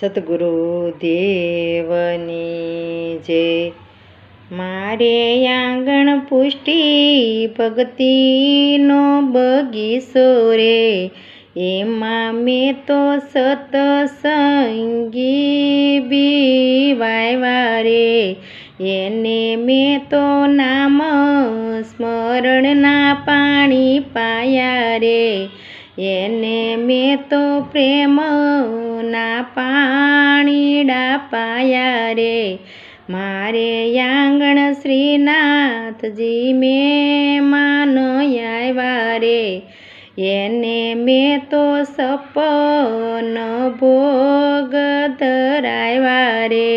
સદગુરુ દેવની જય મારે આંગણ પુષ્ટિ ભક્તિનો બગીચો રે, એમાં મેં તો સતસંગી બી વાયવા રે, એને મેં તો નામ સ્મરણના પાણી પાયા રે, એને મેં તો પ્રેમના પાણીડા પાયા રે મારે આંગણ શ્રીનાથજી મેં માનો આવ્યા રે એને મેં તો સપન ભોગ ધરાવ્યા રે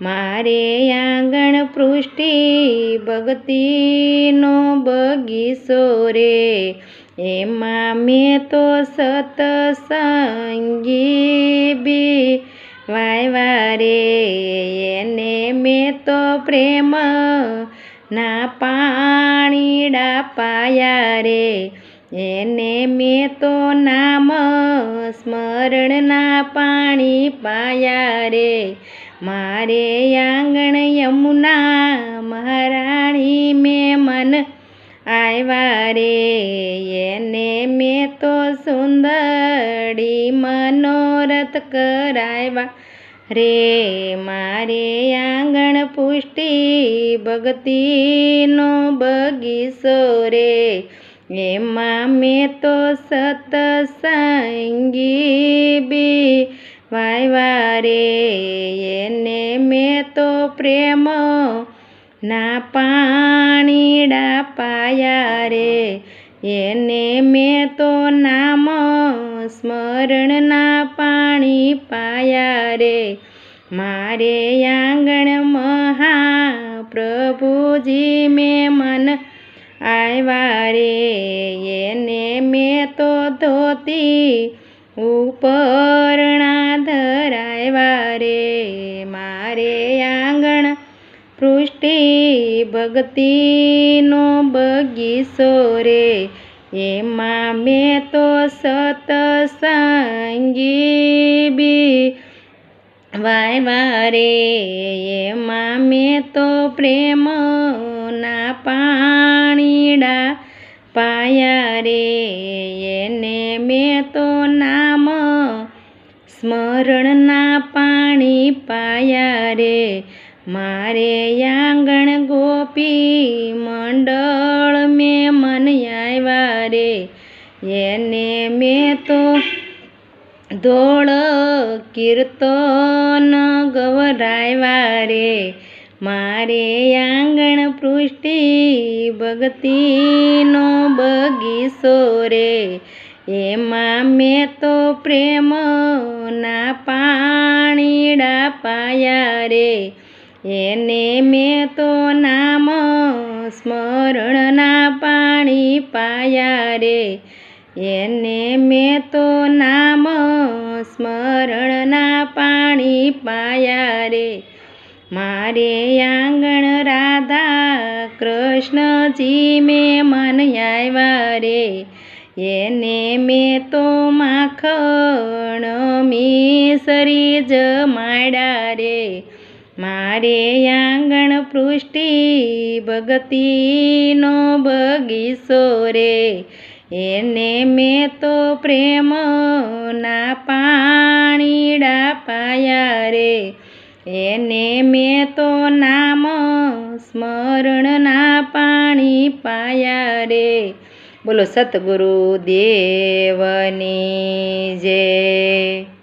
મારે આંગણ પૃષ્ટિ ભક્તિનો બગીચો રે એમાં મેં તો સતસંગી બી વાયવા રે એને મેં તો પ્રેમ ના પાણીડા પાયા રે. એને મેં તો નામ સ્મરણના પાણી પાયા રે. મારે આંગણ યમુના મહારાણી મેં મન આવ્યા રે. મેં તો સુંદરી મનોરથ કરાવ્યા રે મારે આંગણ પુષ્ટિ ભક્તિનો બગીચો રે. એમાં મેં તો સતસંગી બી વાયવા રે. એને મેં તો પ્રેમ ના પાણીડા પાયા રે. એને મેં તો નામ સ્મરણના પાણી પાયા રે. મારે આંગણ મહા પ્રભુજી મેં મન આવ્યા રે. એને મેં તો ધોતી ઉપરણા ધરાવ્યા રે. મારે આંગણ પૃષ્ટિ ભક્તિનો બગીચો રે. એમાં મેં તો સતસંગી બી વાય રે. એમાં મેં તો પ્રેમના પાણીડા પાયા રે. એને મેં તો નામ સ્મરણના પાણી પાયા રે. મારે આંગણ ગોપી મંડળ મેં મન આવ્યા રે એને મેં તો ધોળ કીર્તન ગવરાવ્યા રે. મારે આંગણ પૃષ્ટિ ભક્તિનો બગીચો રે. એમાં મેં તો પ્રેમના પાણીડા પાયા રે. એને મેં તો નામ સ્મરણના પાણી પાયા રે. એને મેં તો નામ સ્મરણના પાણી પાયા રે. મારે આંગણ રાધા કૃષ્ણજી મેં મન આવ્યા રે. એને મેં તો માખણ મીસરી જ માડા રે. મારે આંગણ પૃષ્ટિ ભગતીનો બગીચો રે. એને મેં તો પ્રેમના પાણીડા પાયા રે. એને મેં તો નામ સ્મરણના પાણી પાયા રે. બોલો સતગુરુ દેવની જય.